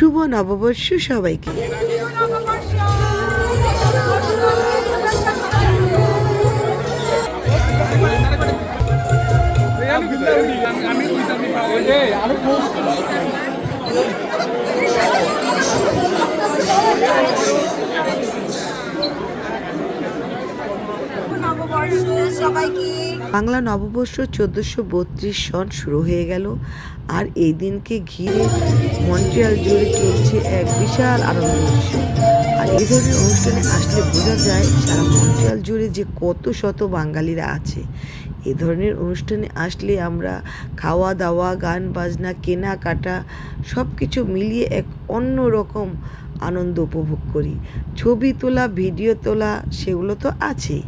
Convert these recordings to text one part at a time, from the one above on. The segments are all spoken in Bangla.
শুভ নববর্ষ সবাইকে নববর্ষ বাংলা নববর্ষ চোদ্দোশো বত্রিশ সন শুরু হয়ে গেল, আর এই দিনকে ঘিরে মন্ট্রিয়াল জুড়ে চলছে এক বিশাল আনন্দ উৎসব। আর এই ধরনের অনুষ্ঠানে আসলে বোঝা যায় সারা মন্ট্রিয়াল জুড়ে যে কত শত বাঙালিরা আছে। এ ধরনের অনুষ্ঠানে আসলে আমরা খাওয়া দাওয়া গান বাজনা কেনাকাটা সব কিছু মিলিয়ে এক অন্য রকম আনন্দ উপভোগ করি। ছবি তোলা, ভিডিও তোলা, সেগুলো তো আছেই।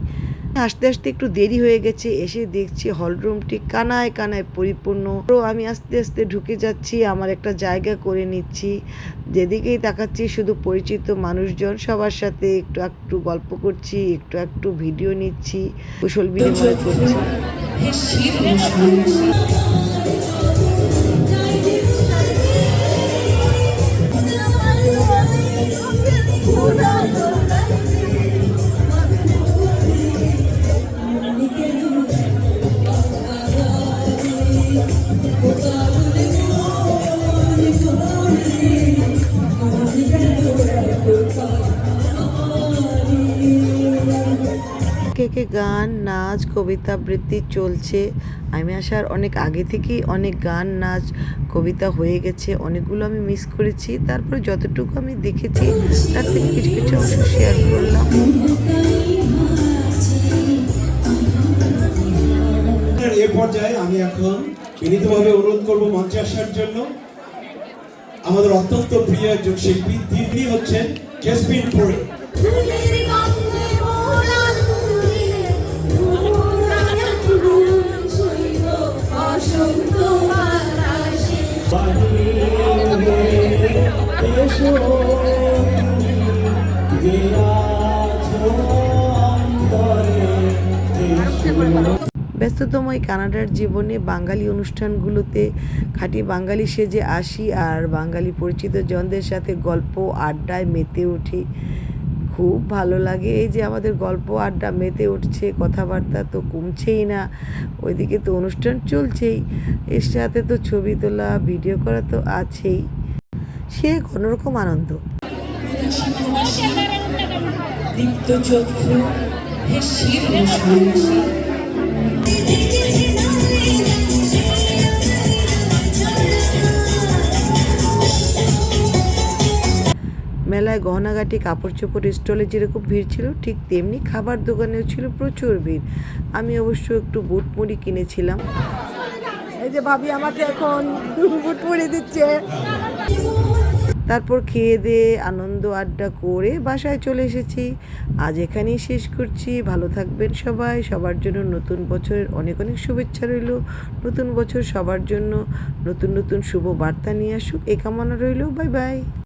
আস্তে আস্তে একটু দেরি হয়ে গেছে, এসে দেখছি হলরুমটি কানায় কানায় পরিপূর্ণ। তো আমি আস্তে আস্তে ঢুকে যাচ্ছি, আমার একটা জায়গা করে নিচ্ছি। যেদিকেই তাকাচ্ছি, শুধু পরিচিত মানুষজন সবার সাথে একটু একটু গল্প করছি, একটু একটু ভিডিও নিচ্ছি, কুশল বিনিময় করছি। কে গান, নাচ, কবিতা, আবৃত্তি চলছে। আমি আসার অনেক আগে থেকেই অনেক গান, নাচ, কবিতা হয়ে গেছে। অনেকগুলো আমি মিস করেছি। তারপরে যতটুকু আমি দেখেছি, তার থেকে কিছু কিছু অংশ শেয়ার করলাম। এ পর্যায়ে আমি এখন বিনীতভাবে অনুরোধ করব মঞ্চে আসার জন্য আমাদের অত্যন্ত প্রিয় একজন শিল্পী তিনি হচ্ছেন জেসমিন গন্ধে মোরা তুলে মোরা ফুল ছইল বসন্ত বাতাসে ব্যস্ততম এই কানাডার জীবনে বাঙালি অনুষ্ঠানগুলোতে খাঁটি বাঙালি সেজে আসি আর বাঙালি পরিচিত জনদের সাথে গল্প আড্ডায় মেতে উঠি। খুব ভালো লাগে এই যে আমাদের গল্প আড্ডা মেতে উঠছে, কথাবার্তা তো কমছেই না, ওইদিকে তো অনুষ্ঠান চলছেই, এর সাথে তো ছবি তোলা, ভিডিও করা তো আছেই। সে কোনোরকম আনন্দ। দীপ্ত চক্ষু মেলায় গহনাগাটি কাপড় চোপড় স্টলে যেরকম ভিড় ছিল, ঠিক তেমনি খাবার দোকানেও ছিল প্রচুর ভিড়। আমি অবশ্য একটু বুট মুড়ি কিনেছিলাম। এই যে ভাবি আমাকে এখন বুট পরে দিচ্ছে। তারপর খেয়ে দিয়ে আনন্দ আড্ডা করে বাসায় চলে এসেছি। আজ এখানেই শেষ করছি। ভালো থাকবেন সবাই। সবার জন্য নতুন বছরের অনেক অনেক শুভেচ্ছা রইল। নতুন বছর সবার জন্য নতুন নতুন শুভ বার্তা নিয়ে আসুক। এ কামনা রইল। Bye bye.